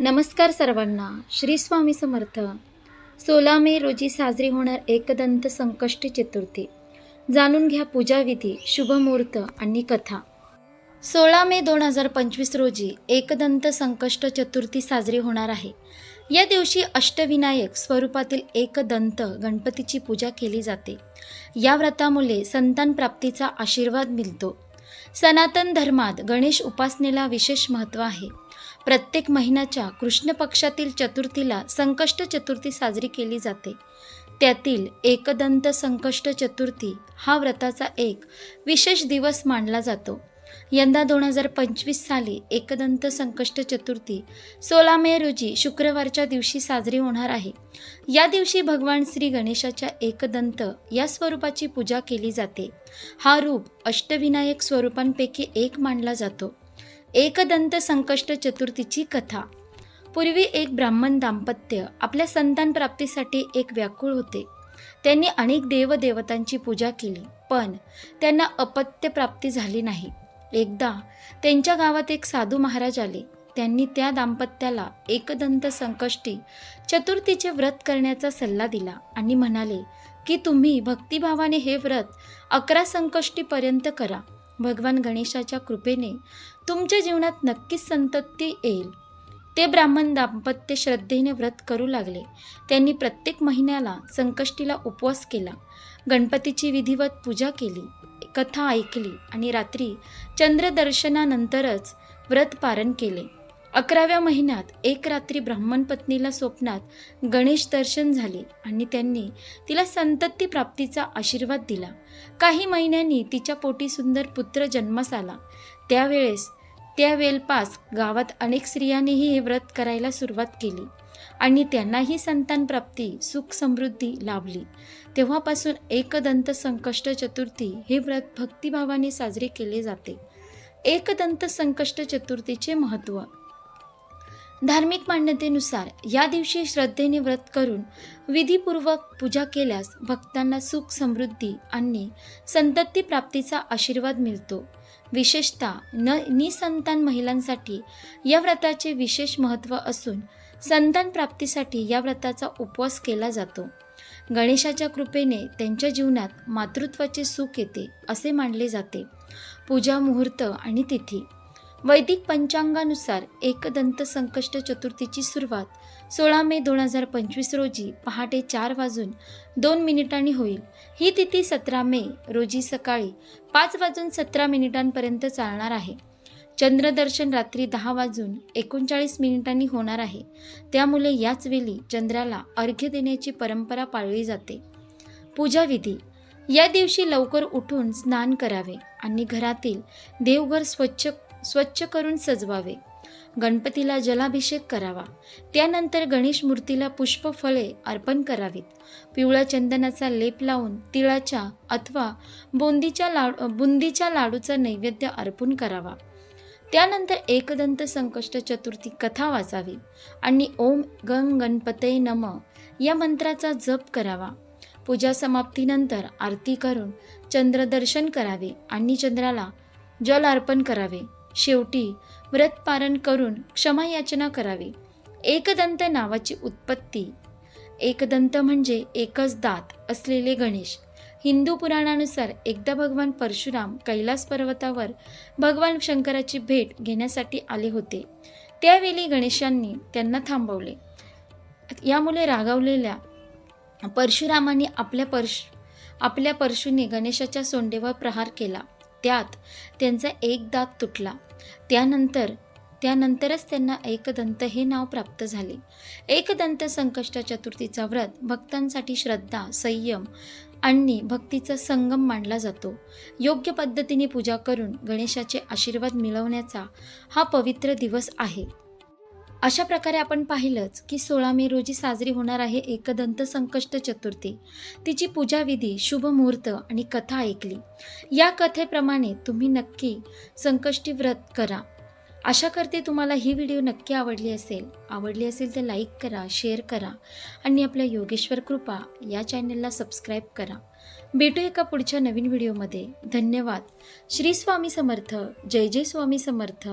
नमस्कार सर्वांना. श्री स्वामी समर्थ. सोळा मे रोजी साजरी होणार एकदंत संकष्टी चतुर्थी. जाणून घ्या पूजाविधी शुभमुहूर्त आणि कथा. सोळा मे दोन हजार पंचवीस रोजी एकदंत संकष्ट चतुर्थी साजरी होणार आहे. या दिवशी अष्टविनायक स्वरूपातील एकदंत गणपतीची पूजा केली जाते. या व्रतामुळे संतान प्राप्तीचा आशीर्वाद मिळतो. सनातन धर्मात गणेश उपासनेला विशेष महत्त्व आहे. प्रत्येक महिन्याच्या कृष्ण पक्षातील चतुर्थीला संकष्ट चतुर्थी साजरी केली जाते. त्यातील एकदंत संकष्ट चतुर्थी हा व्रताचा एक विशेष दिवस मानला जातो. यंदा दोन हजार पंचवीस साली एकदंत संकष्ट चतुर्थी सोळा मे रोजी शुक्रवारच्या दिवशी साजरी होणार आहे. या दिवशी भगवान श्री गणेशाच्या एकदंत या स्वरूपाची पूजा केली जाते. हा रूप अष्टविनायक स्वरूपांपैकी एक मानला जातो. एकदंत संकष्ट चतुर्थीची कथा. पूर्वी एक ब्राह्मण दाम्पत्य आपल्या संतान प्राप्तीसाठी एक व्याकुळ होते. त्यांनी अनेक देवदेवतांची पूजा केली पण त्यांना अपत्य प्राप्ती झाली नाही. एकदा त्यांच्या गावात एक साधू महाराज आले. त्यांनी त्या दाम्पत्याला एकदंत संकष्टी चतुर्थीचे व्रत करण्याचा सल्ला दिला आणि म्हणाले की तुम्ही भक्तिभावाने हे व्रत अकरा संकष्टीपर्यंत करा. भगवान गणेशाच्या कृपेने तुमच्या जीवनात नक्कीच संतती येईल. ते ब्राह्मण दाम्पत्य श्रद्धेने व्रत करू लागले. त्यांनी प्रत्येक महिन्याला संकष्टीला उपवास केला. गणपतीची विधिवत पूजा केली. कथा ऐकली आणि रात्री चंद्रदर्शनानंतरच व्रत पारण केले. अकराव्या महिन्यात एक रात्री ब्राह्मण पत्नीला स्वप्नात गणेश दर्शन झाले आणि त्यांनी तिला संतती प्राप्तीचा आशीर्वाद दिला. काही महिन्यांनी तिच्या पोटी सुंदर पुत्र जन्मास आला. त्यावेळेस त्या वेलपास गावात अनेक स्त्रियांनीही हे व्रत करायला सुरुवात केली. आणि त्यांनाही संतान प्राप्ती सुख समृद्धी लाभली. तेव्हापासून एकदंत संकष्ट चतुर्थी हे व्रत भक्तिभावाने साजरे केले जाते. एकदंत संकष्ट चतुर्थीचे महत्त्व धार्मिक मान्यतेनुसार या दिवशी श्रद्धेने व्रत करून विधीपूर्वक पूजा केल्यास भक्तांना सुख समृद्धी आणि संतती प्राप्तीचा आशीर्वाद मिळतो. विशेषतः न निसंतान महिलांसाठी या व्रताचे विशेष महत्त्व असून संतान प्राप्तीसाठी या व्रताचा उपवास केला जातो. गणेशाच्या कृपेने त्यांच्या जीवनात मातृत्वाचे सुख येते असे मानले जाते. पूजा मुहूर्त आणि तिथी. वैदिक पंचांगानुसार एकदंत संकष्ट चतुर्थीची सुरुवात सोळा मे दोन हजार पंचवीस रोजी पहाटे चार वाजून दोन मिनिटांनी होईल. ही तिथी सतरा मे रोजी सकाळी पाच वाजून सतरा मिनिटांपर्यंत चालणार आहे. चंद्रदर्शन रात्री दहा वाजून एकोणचाळीस मिनिटांनी होणार आहे. त्यामुळे याच वेळी चंद्राला अर्घ्य देण्याची परंपरा पाळली जाते. पूजाविधी. या दिवशी लवकर उठून स्नान करावे आणि घरातील देवघर स्वच्छ स्वच्छ करून सजवावे. गणपतीला जलाभिषेक करावा. त्यानंतर गणेश मूर्तीला पुष्प फळे अर्पण करावीत. पिवळ्या चंदनाचा लेप लावून तिळाच्या अथवा बुंदीच्या लाडू बुंदीच्या लाडूचा नैवेद्य अर्पण करावा. त्यानंतर एकदंत संकष्ट चतुर्थी कथा वाचावी आणि ओम गंग गणपते नम या मंत्राचा जप करावा. पूजा समाप्तीनंतर आरती करून चंद्रदर्शन करावे आणि चंद्राला जल अर्पण करावे. शेवटी व्रत पारण करून क्षमायाचना करावी. एकदंत नावाची उत्पत्ती. एकदंत म्हणजे एकच दात असलेले गणेश. हिंदू पुराणानुसार एकदा भगवान परशुराम कैलास पर्वतावर भगवान शंकराची भेट घेण्यासाठी आले होते. त्यावेळी गणेशांनी त्यांना थांबवले. यामुळे रागावलेल्या परशुरामाने आपल्या परश आपल्या परशुने गणेशाच्या सोंडेवर प्रहार केला. त्यात त्यांचा एक दात तुटला. त्यानंतर त्यानंतरच त्यांना एकदंत हे नाव प्राप्त झाले. एकदंत संकष्ट चतुर्थीचा व्रत भक्तांसाठी श्रद्धा संयम आणि भक्तीचा संगम मानला जातो. योग्य पद्धतीने पूजा करून गणेशाचे आशीर्वाद मिळवण्याचा हा पवित्र दिवस आहे. अशा प्रकारे आपण पाहिलंच की सोळा मे रोजी साजरी होणार आहे एकदंत संकष्ट चतुर्थी. तिची पूजाविधी शुभ मुहूर्त आणि कथा ऐकली. या कथेप्रमाणे तुम्ही नक्की संकष्टी व्रत करा. आशा करते तुम्हाला ही व्हिडिओ नक्की आवडली असेल. आवडली असेल तर लाईक करा शेअर करा आणि आपल्या योगेश्वर कृपा या चॅनलला सबस्क्राईब करा. भेटू एका पुढच्या नवीन व्हिडिओमध्ये. धन्यवाद. श्री स्वामी समर्थ. जय जय स्वामी समर्थ.